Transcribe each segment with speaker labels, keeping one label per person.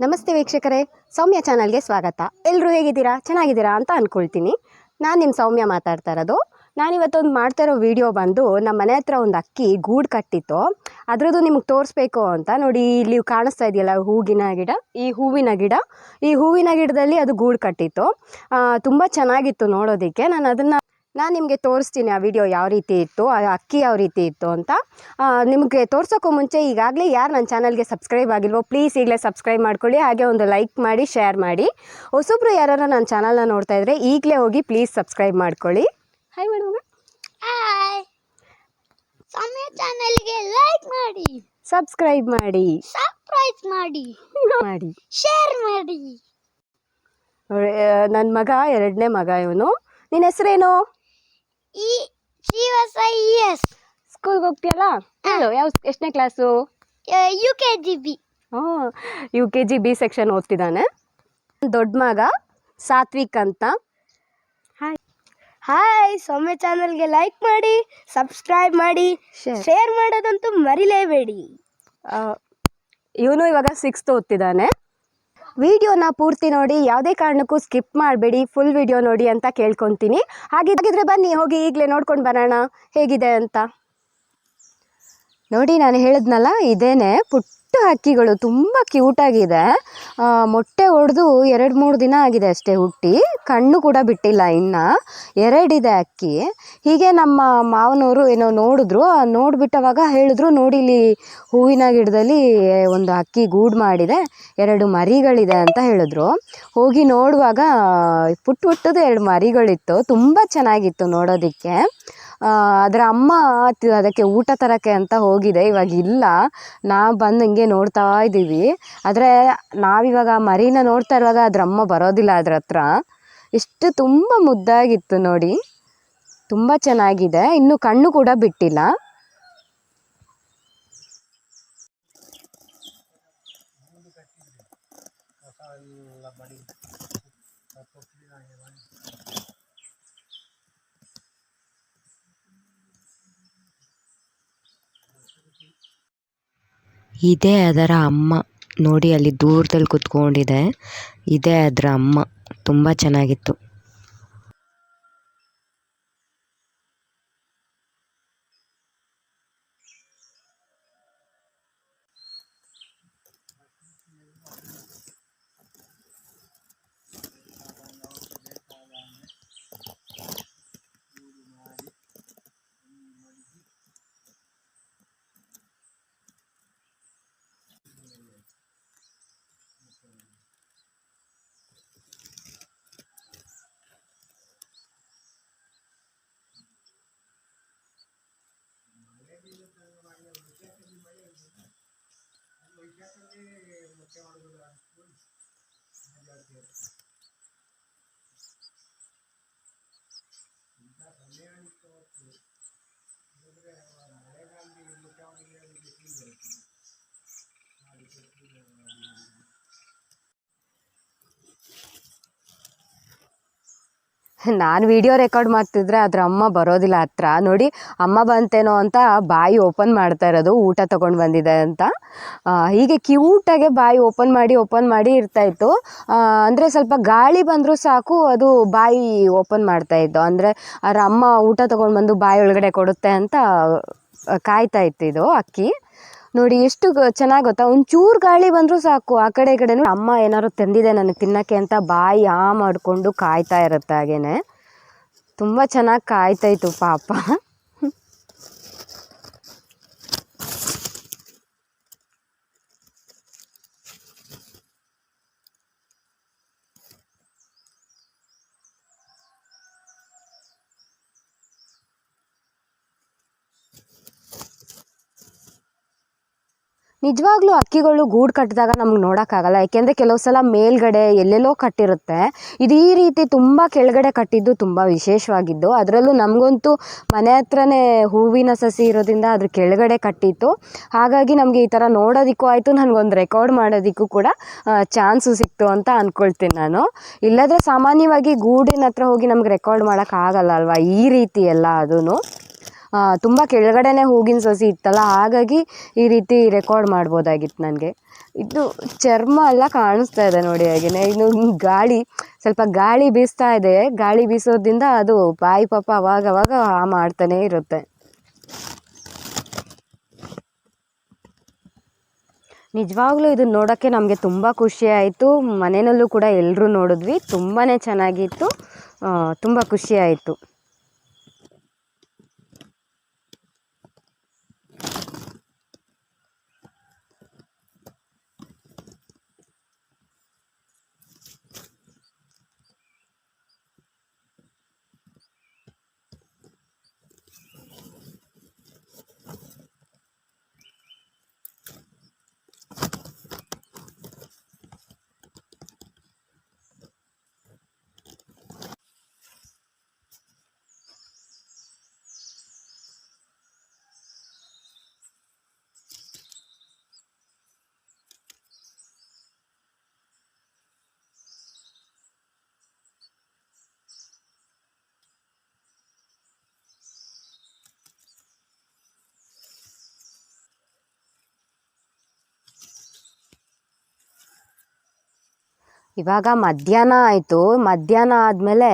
Speaker 1: ನಮಸ್ತೆ ವೀಕ್ಷಕರೇ, ಸೌಮ್ಯ ಚಾನಲ್ಗೆ ಸ್ವಾಗತ. ಎಲ್ಲರೂ ಹೇಗಿದ್ದೀರಾ? ಚೆನ್ನಾಗಿದ್ದೀರಾ ಅಂತ ಅಂದ್ಕೊಳ್ತೀನಿ ನಾನು ನಿಮ್ಮ ಸೌಮ್ಯ ಮಾತಾಡ್ತಾ ಇರೋದು. ನಾನಿವತ್ತೊಂದು ಮಾಡ್ತಾ ಇರೋ ವಿಡಿಯೋ ಬಂದು ನಮ್ಮ ಮನೆ ಹತ್ರ ಒಂದು ಅಕ್ಕಿ ಗೂಡು ಕಟ್ಟಿತ್ತು. ಅದರದ್ದು ನಿಮಗೆ ತೋರಿಸ್ಬೇಕು ಅಂತ ನೋಡಿ ಇಲ್ಲಿ ಕಾಣಿಸ್ತಾ ಇದೆಯಲ್ಲ ಹೂವಿನ ಗಿಡ? ಈ ಹೂವಿನ ಗಿಡ? ಈ ಹೂವಿನ ಗಿಡದಲ್ಲಿ ಅದು ಗೂಡು ಕಟ್ಟಿತ್ತು. ತುಂಬ ಚೆನ್ನಾಗಿತ್ತು ನೋಡೋದಕ್ಕೆ. ನಾನು ಅದನ್ನು ನಾನು ನಿಮಗೆ ತೋರಿಸ್ತೀನಿ ಆ ವಿಡಿಯೋ ಯಾವ ರೀತಿ ಇತ್ತು ಆ ಅಕ್ಕಿ ಯಾವ ರೀತಿ ಇತ್ತು ಅಂತ. ನಿಮಗೆ ತೋರ್ಸೋಕ್ಕೂ ಮುಂಚೆ ಈಗಾಗಲೇ ಯಾರು ನನ್ನ ಚಾನಲ್ಗೆ ಸಬ್ಸ್ಕ್ರೈಬ್ ಆಗಿಲ್ವೋ ಪ್ಲೀಸ್ ಈಗಲೇ ಸಬ್ಸ್ಕ್ರೈಬ್ ಮಾಡ್ಕೊಳ್ಳಿ ಹಾಗೆ ಒಂದು ಲೈಕ್ ಮಾಡಿ ಶೇರ್ ಮಾಡಿ. ಹೊಸೊಬ್ರು ಯಾರು ನನ್ನ ಚಾನಲ್ನ ನೋಡ್ತಾ ಇದ್ರೆ ಈಗಲೇ ಹೋಗಿ ಪ್ಲೀಸ್ ಸಬ್ಸ್ಕ್ರೈಬ್ ಮಾಡ್ಕೊಳ್ಳಿ. ಹಾಯ್ ಮೇಡಮ್
Speaker 2: ಚಾನಲ್ಗೆ ಲೈಕ್ ಮಾಡಿ.
Speaker 1: ಸಬ್ಸ್ಕ್ರೈಬ್ ಮಾಡಿ.
Speaker 2: ಸಬ್ಸ್ಕ್ರೈಬ್ ಮಾಡಿ.
Speaker 1: ಮಾಡಿ.
Speaker 2: ಶೇರ್ ಮಾಡಿ.
Speaker 1: ನನ್ನ ಮಗ ಎರಡನೇ ಮಗ ಇವನು. ನಿನ್ನ ಹೆಸರೇನು?
Speaker 2: ಈ ಜೀವಸ ಎಸ್
Speaker 1: ಸ್ಕೂಲ್ಗೆ ಹೋಗ್ತೀಯಲ್ಲ? ಹಲೋ ಯಾವ ಎಷ್ಟನೇ class
Speaker 2: U K G B
Speaker 1: ಹ್ಞೂ U K G B section ಓದ್ತಿದ್ದಾನೆ. ದೊಡ್ಡ ಮಗ ಸಾತ್ವಿಕ್ ಅಂತ. ಹಾಯ್
Speaker 2: ಹಾಯ್ ಸೌಮ್ಯ ಚಾನಲ್ಗೆ ಲೈಕ್ ಮಾಡಿ ಸಬ್ಸ್ಕ್ರೈಬ್ ಮಾಡಿ
Speaker 1: ಶೇರ್
Speaker 2: ಮಾಡೋದಂತೂ ಮರಿಲೇಬೇಡಿ.
Speaker 1: ಇವನು ಇವಾಗ ಸಿಕ್ಸ್ತ್ ಓದ್ತಿದ್ದಾನೆ. ವಿಡಿಯೋನ ಪೂರ್ತಿ ನೋಡಿ, ಯಾವುದೇ ಕಾರಣಕ್ಕೂ ಸ್ಕಿಪ್ ಮಾಡಬೇಡಿ ಫುಲ್ ವಿಡಿಯೋ ನೋಡಿ ಅಂತ ಕೇಳ್ಕೊತೀನಿ. ಹಾಗಿದ್ರೆ ಬನ್ನಿ, ಹೋಗಿ ಈಗಲೇ ನೋಡ್ಕೊಂಡು ಬರೋಣ. ಹೇಗಿದೆ ಅಂತ. ನೋಡಿ, ನಾನು ಹೇಳಿದ್ನಲ್ಲ, ಇದೇನೆ ಪುಟ್ಟ ಹಕ್ಕಿಗಳು ತುಂಬ ಕ್ಯೂಟಾಗಿದೆ ಮೊಟ್ಟೆ ಒಡೆದು ಎರಡು ಮೂರು ದಿನ ಆಗಿದೆ ಅಷ್ಟೇ ಹುಟ್ಟಿ. ಕಣ್ಣು ಕೂಡ ಬಿಟ್ಟಿಲ್ಲ ಇನ್ನು. ಎರಡಿದೆ ಅಕ್ಕಿ. ಹೀಗೆ ನಮ್ಮ ಮಾವನವರು ಏನೋ ನೋಡಿದ್ರು. ನೋಡಿಬಿಟ್ಟವಾಗ ಹೇಳಿದ್ರು, ನೋಡಿ, ಇಲ್ಲಿ ಹೂವಿನ ಗಿಡದಲ್ಲಿ ಒಂದು ಅಕ್ಕಿ ಗೂಡು ಮಾಡಿದೆ. ಎರಡು ಮರಿಗಳಿದೆ ಅಂತ ಹೇಳಿದ್ರು. ಹೋಗಿ ನೋಡುವಾಗ ಪುಟ್ಟ ಪುಟ್ಟದು ಎರಡು ಮರಿಗಳಿತ್ತು. ತುಂಬ ಚೆನ್ನಾಗಿತ್ತು ನೋಡೋದಕ್ಕೆ. ಅದರ ಅಮ್ಮ ಅದಕ್ಕೆ ಊಟ ತರಕ್ಕೆ ಅಂತ ಹೋಗಿದೆ. ಇವಾಗ ಇಲ್ಲ. ನಾವು ಬಂದು ಹಂಗೆ ನೋಡ್ತಾ ಇದ್ದೀವಿ. ಆದರೆ ನಾವಿವಾಗ ಮರಿನ ನೋಡ್ತಾ ಇರುವಾಗ ಅದ್ರ ಅಮ್ಮ ಬರೋದಿಲ್ಲ ಅದ್ರ ಹತ್ರ. ಎಷ್ಟು ತುಂಬ ಮುದ್ದಾಗಿತ್ತು ನೋಡಿ. ತುಂಬ ಚೆನ್ನಾಗಿದೆ. ಇನ್ನು ಕಣ್ಣು ಕೂಡ ಬಿಟ್ಟಿಲ್ಲ. ಇದೇ ಅದರ ಅಮ್ಮ. ನೋಡಿ ಅಲ್ಲಿ ದೂರದಲ್ಲಿ ಕೂತ್ಕೊಂಡಿದೆ. ಇದೇ ಅದರ ಅಮ್ಮ. ತುಂಬ ಚೆನ್ನಾಗಿತ್ತು. Thank you. ನಾನು ವಿಡಿಯೋ ರೆಕಾರ್ಡ್ ಮಾಡ್ತಿದ್ರೆ ಅದ್ರ ಅಮ್ಮ ಬರೋದಿಲ್ಲ ಹತ್ರ. ನೋಡಿ, ಅಮ್ಮ ಬಂತೇನೋ ಅಂತ ಬಾಯಿ ಓಪನ್ ಮಾಡ್ತಾ ಇರೋದು, ಊಟ ತೊಗೊಂಡು ಬಂದಿದೆ ಅಂತ. ಹೀಗೆ ಕ್ಯೂಟಾಗೆ ಬಾಯಿ ಓಪನ್ ಮಾಡಿ ಓಪನ್ ಮಾಡಿ ಇರ್ತಾಯಿತ್ತು ಅಂದರೆ ಸ್ವಲ್ಪ ಗಾಳಿ ಬಂದರೂ ಸಾಕು, ಅದು ಬಾಯಿ ಓಪನ್ ಮಾಡ್ತಾ ಇತ್ತು. ಅಂದರೆ ಅವ್ರ ಅಮ್ಮ ಊಟ ತೊಗೊಂಡು ಬಂದು ಬಾಯಿ ಒಳಗಡೆ ಕೊಡುತ್ತೆ ಅಂತ ಕಾಯ್ತಾ ಇತ್ತು ಇದು ಅಕ್ಕಿ. ನೋಡಿ, ಎಷ್ಟು ಚೆನ್ನಾಗಿ ಗೊತ್ತಾ? ಒಂಚೂರು ಗಾಳಿ ಬಂದರೂ ಸಾಕು. ಆ ಕಡೆ ಈ ಅಮ್ಮ ಏನಾದ್ರು ತಂದಿದೆ ನನಗೆ ತಿನ್ನಕ್ಕೆ ಅಂತ ಬಾಯಿ ಆ ಮಾಡಿಕೊಂಡು ಕಾಯ್ತಾ ಇರುತ್ತೆ ಹಾಗೇನೆ. ತುಂಬ ಚೆನ್ನಾಗಿ ಕಾಯ್ತಾಯಿತ್ತು ಪಾಪ. ನಿಜವಾಗ್ಲೂ ಹಕ್ಕಿಗಳು ಗೂಡು ಕಟ್ಟಿದಾಗ ನಮ್ಗೆ ನೋಡೋಕ್ಕಾಗಲ್ಲ. ಯಾಕೆಂದರೆ ಕೆಲವು ಸಲ ಮೇಲ್ಗಡೆ ಎಲ್ಲೆಲ್ಲೋ ಕಟ್ಟಿರುತ್ತೆ. ಇದು ಈ ರೀತಿ ತುಂಬ ಕೆಳಗಡೆ ಕಟ್ಟಿದ್ದು ತುಂಬ ವಿಶೇಷವಾಗಿದ್ದು, ಅದರಲ್ಲೂ ನಮಗಂತೂ ಮನೆ ಹತ್ರನೇ ಹೂವಿನ ಸಸಿ ಇರೋದ್ರಿಂದ ಅದ್ರ ಕೆಳಗಡೆ ಕಟ್ಟಿತ್ತು. ಹಾಗಾಗಿ ನಮಗೆ ಈ ಥರ ನೋಡೋದಕ್ಕೂ ಆಯಿತು, ನನಗೊಂದು ರೆಕಾರ್ಡ್ ಮಾಡೋದಕ್ಕೂ ಕೂಡ ಚಾನ್ಸು ಸಿಕ್ತು ಅಂತ ಅಂದ್ಕೊಳ್ತೀನಿ ನಾನು. ಇಲ್ಲದ್ರೆ ಸಾಮಾನ್ಯವಾಗಿ ಗೂಡಿನ ಹತ್ರ ಹೋಗಿ ನಮ್ಗೆ ರೆಕಾರ್ಡ್ ಮಾಡೋಕ್ಕಾಗಲ್ಲ ಅಲ್ವಾ? ಈ ರೀತಿ ಎಲ್ಲ ಅದೂ ತುಂಬ ಕೆಳಗಡೆನೆ ಹೂಗಿನ ಸಸಿ ಇತ್ತಲ್ಲ, ಹಾಗಾಗಿ ಈ ರೀತಿ ರೆಕಾರ್ಡ್ ಮಾಡ್ಬೋದಾಗಿತ್ತು ನನಗೆ. ಇದು ಚರ್ಮ ಎಲ್ಲ ಕಾಣಿಸ್ತಾ ಇದೆ ನೋಡಿ ಹಾಗೆಯೇ ಇನ್ನು ಗಾಳಿ, ಸ್ವಲ್ಪ ಗಾಳಿ ಬೀಸ್ತಾ ಇದೆ. ಗಾಳಿ ಬೀಸೋದ್ರಿಂದ ಅದು ಬಾಯಿ ಪಾಪ ಅವಾಗ ಅವಾಗ ಆ ಮಾಡ್ತಾನೇ ಇರುತ್ತೆ. ನಿಜವಾಗ್ಲೂ ಇದನ್ನ ನೋಡೋಕ್ಕೆ ನಮಗೆ ತುಂಬ ಖುಷಿ ಆಯಿತು. ಮನೆಯಲ್ಲೂ ಕೂಡ ಎಲ್ಲರೂ ನೋಡಿದ್ವಿ. ತುಂಬಾ ಚೆನ್ನಾಗಿತ್ತು. ತುಂಬ ಖುಷಿ ಆಯಿತು. ಇವಾಗ ಮಧ್ಯಾಹ್ನ ಆಯಿತು. ಮಧ್ಯಾಹ್ನ ಆದಮೇಲೆ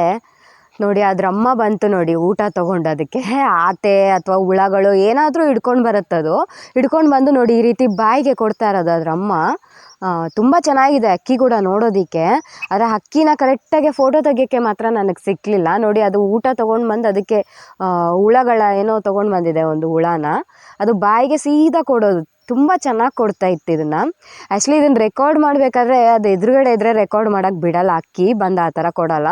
Speaker 1: ನೋಡಿ ಅದ್ರ ಅಮ್ಮ ಬಂತು ನೋಡಿ ಊಟ ತೊಗೊಂಡು ಅದಕ್ಕೆ. ಆತೆ ಅಥವಾ ಹುಳಗಳು ಏನಾದರೂ ಹಿಡ್ಕೊಂಡು ಬರುತ್ತದು. ಹಿಡ್ಕೊಂಡು ಬಂದು ನೋಡಿ ಈ ರೀತಿ ಬಾಯಿಗೆ ಕೊಡ್ತಾ ಇರೋದು ಅದ್ರ ಅಮ್ಮ ತುಂಬ ಚೆನ್ನಾಗಿದೆ ಅಕ್ಕಿ ಕೂಡ ನೋಡೋದಕ್ಕೆ. ಆದರೆ ಅಕ್ಕಿನ ಕರೆಕ್ಟಾಗಿ ಫೋಟೋ ತೆಗಿಯೋಕ್ಕೆ ಮಾತ್ರ ನನಗೆ ಸಿಕ್ಕಲಿಲ್ಲ ನೋಡಿ ಅದು ಊಟ ತೊಗೊಂಡು ಬಂದು ಅದಕ್ಕೆ ಹುಳಗಳ ಏನೋ ತೊಗೊಂಡು ಬಂದಿದೆ ಒಂದು ಹುಳನ. ಅದು ಬಾಯಿಗೆ ಸೀದಾ ಕೊಡೋದು. ತುಂಬ ಚೆನ್ನಾಗಿ ಕೊಡ್ತಾ ಇತ್ತು ಇದನ್ನು ಆ್ಯಕ್ಚುಲಿ ಇದನ್ನು ರೆಕಾರ್ಡ್ ಮಾಡಬೇಕಾದ್ರೆ ಅದು ಎದುರುಗಡೆ ಇದ್ದರೆ ರೆಕಾರ್ಡ್ ಮಾಡೋಕ್ಕೆ ಬಿಡಲ್ಲ. ಅಕ್ಕಿ ಬಂದು ಆ ಥರ ಕೊಡಲ್ಲ.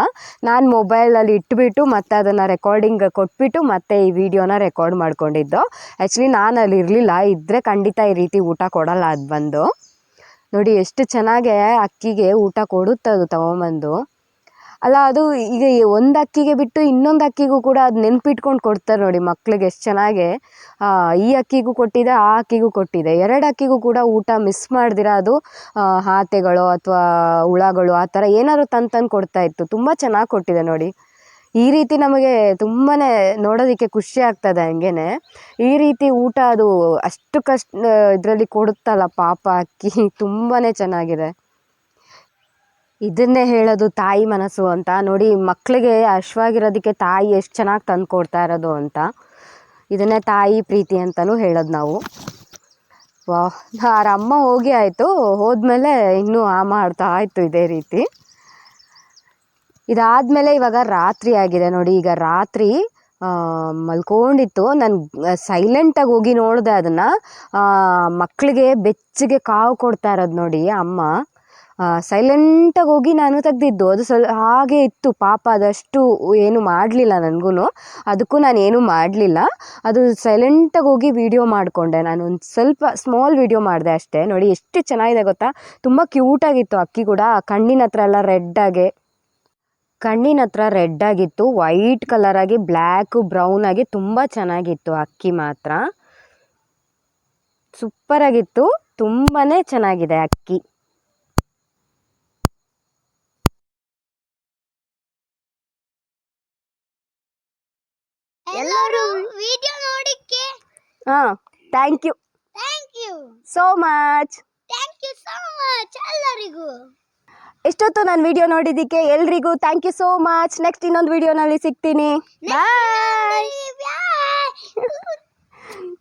Speaker 1: ನಾನು ಮೊಬೈಲಲ್ಲಿ ಇಟ್ಬಿಟ್ಟು ಮತ್ತೆ ಅದನ್ನು ರೆಕಾರ್ಡಿಂಗ್ ಕೊಟ್ಬಿಟ್ಟು ಮತ್ತೆ ಈ ವಿಡಿಯೋನ ರೆಕಾರ್ಡ್ ಮಾಡ್ಕೊಂಡಿದ್ದು. ಆ್ಯಕ್ಚುಲಿ ನಾನು ಅಲ್ಲಿ ಇರಲಿಲ್ಲ. ಇದ್ದರೆ ಖಂಡಿತ ಈ ರೀತಿ ಊಟ ಕೊಡಲ್ಲ ಅದು ಬಂದು. ನೋಡಿ ಎಷ್ಟು ಚೆನ್ನಾಗೆ ಅಕ್ಕಿಗೆ ಊಟ ಕೊಡುತ್ತೆ ಅದು ತಗೊಂಬಂದು. ಅಲ್ಲ, ಅದು ಈಗ ಒಂದು ಅಕ್ಕಿಗೆ ಬಿಟ್ಟು ಇನ್ನೊಂದು ಅಕ್ಕಿಗೂ ಕೂಡ ಅದು ನೆನ್ಪಿಟ್ಕೊಂಡು ಕೊಡ್ತಾರೆ ನೋಡಿ ಮಕ್ಳಿಗೆ ಎಷ್ಟು ಚೆನ್ನಾಗಿ. ಈ ಅಕ್ಕಿಗೂ ಕೊಟ್ಟಿದೆ, ಆ ಅಕ್ಕಿಗೂ ಕೊಟ್ಟಿದೆ. ಎರಡು ಅಕ್ಕಿಗೂ ಕೂಡ ಊಟ ಮಿಸ್ ಮಾಡ್ದಿರ ಅದು ಹಾತೆಗಳು ಅಥವಾ ಹುಳಗಳು ಆ ಥರ ಏನಾದ್ರು ತಂದು ತಂದು ಕೊಡ್ತಾ ಇತ್ತು. ತುಂಬ ಚೆನ್ನಾಗಿ ಕೊಟ್ಟಿದೆ ನೋಡಿ. ಈ ರೀತಿ ನಮಗೆ ತುಂಬಾ ನೋಡೋದಕ್ಕೆ ಖುಷಿ ಆಗ್ತದೆ ಹಂಗೇನೆ. ಈ ರೀತಿ ಊಟ ಅದು ಅಷ್ಟು ಕಷ್ಟ ಇದರಲ್ಲಿ ಕೊಡುತ್ತಲ್ಲ ಪಾಪ ಅಕ್ಕಿ. ತುಂಬಾ ಚೆನ್ನಾಗಿದೆ. ಇದನ್ನೇ ಹೇಳೋದು ತಾಯಿ ಮನಸ್ಸು ಅಂತ. ನೋಡಿ ಮಕ್ಕಳಿಗೆ ಹಶ್ವಾಗಿರೋದಕ್ಕೆ ತಾಯಿ ಎಷ್ಟು ಚೆನ್ನಾಗಿ ತಂದು ಕೊಡ್ತಾ ಇರೋದು ಅಂತ. ಇದನ್ನೇ ತಾಯಿ ಪ್ರೀತಿ ಅಂತಲೂ ಹೇಳೋದು ನಾವು. ವಾ ಅಮ್ಮ ಹೋಗಿ ಆಯಿತು. ಹೋದ್ಮೇಲೆ ಇನ್ನೂ ಆ ಮಾಡ್ತಾ ಆಯಿತು ಇದೇ ರೀತಿ. ಇದಾದಮೇಲೆ ಇವಾಗ ರಾತ್ರಿ ಆಗಿದೆ. ನೋಡಿ, ಈಗ ರಾತ್ರಿ ಮಲ್ಕೊಂಡಿತ್ತು. ನಾನು ಸೈಲೆಂಟಾಗಿ ಹೋಗಿ ನೋಡಿದೆ ಅದನ್ನು. ಮಕ್ಕಳಿಗೆ ಬೆಚ್ಚಗೆ ಕಾವು ಕೊಡ್ತಾ ಇರೋದು ನೋಡಿ ಅಮ್ಮ. ಸೈಲೆಂಟಾಗಿ ಹೋಗಿ ನಾನು ತೆಗ್ದಿದ್ದು. ಅದು ಸ್ವಲ್ಪ ಹಾಗೆ ಇತ್ತು. ಪಾಪ ಅದಷ್ಟು ಏನು ಮಾಡಲಿಲ್ಲ ನನಗೂ ಅದಕ್ಕೂ ನಾನು ಏನೂ ಮಾಡಲಿಲ್ಲ. ಅದು ಸೈಲೆಂಟಾಗಿ ಹೋಗಿ ವೀಡಿಯೋ ಮಾಡಿಕೊಂಡೆ. ನಾನು ಒಂದು ಸ್ವಲ್ಪ ಸ್ಮಾಲ್ ವೀಡಿಯೋ ಮಾಡಿದೆ ಅಷ್ಟೇ. ನೋಡಿ ಎಷ್ಟು ಚೆನ್ನಾಗಿದೆ ಗೊತ್ತಾ? ತುಂಬ ಕ್ಯೂಟಾಗಿತ್ತು ಅಕ್ಕಿ ಕೂಡ. ಕಣ್ಣಿನ ಹತ್ರ ಎಲ್ಲ ರೆಡ್ಡಾಗೆ ಕಣ್ಣಿನ ಹತ್ರ ರೆಡ್ ಆಗಿತ್ತು. ವೈಟ್ ಕಲರಾಗಿ ಬ್ಲ್ಯಾಕು ಬ್ರೌನ್ ಆಗಿ ತುಂಬ ಚೆನ್ನಾಗಿತ್ತು ಅಕ್ಕಿ ಮಾತ್ರ. ಸೂಪರ್ ಆಗಿತ್ತು. ತುಂಬಾ ಚೆನ್ನಾಗಿದೆ ಅಕ್ಕಿ.
Speaker 2: ಎಲ್ಲರೂ ವಿಡಿಯೋ ನೋಡಿಕ್ಕೆ.
Speaker 1: ಹಾ thank you
Speaker 2: thank you
Speaker 1: so much
Speaker 2: thank you so much ಎಲ್ಲರಿಗೂ.
Speaker 1: ಎಷ್ಟೊತ್ತು ನಾನು ವಿಡಿಯೋ ನೋಡಿದ್ದಕ್ಕೆ ಎಲ್ರಿಗೂ thank you so much next ಇನ್ನೊಂದು ವಿಡಿಯೋನಲ್ಲಿ ಸಿಗ್ತೀನಿ.
Speaker 2: ಬಾಯ್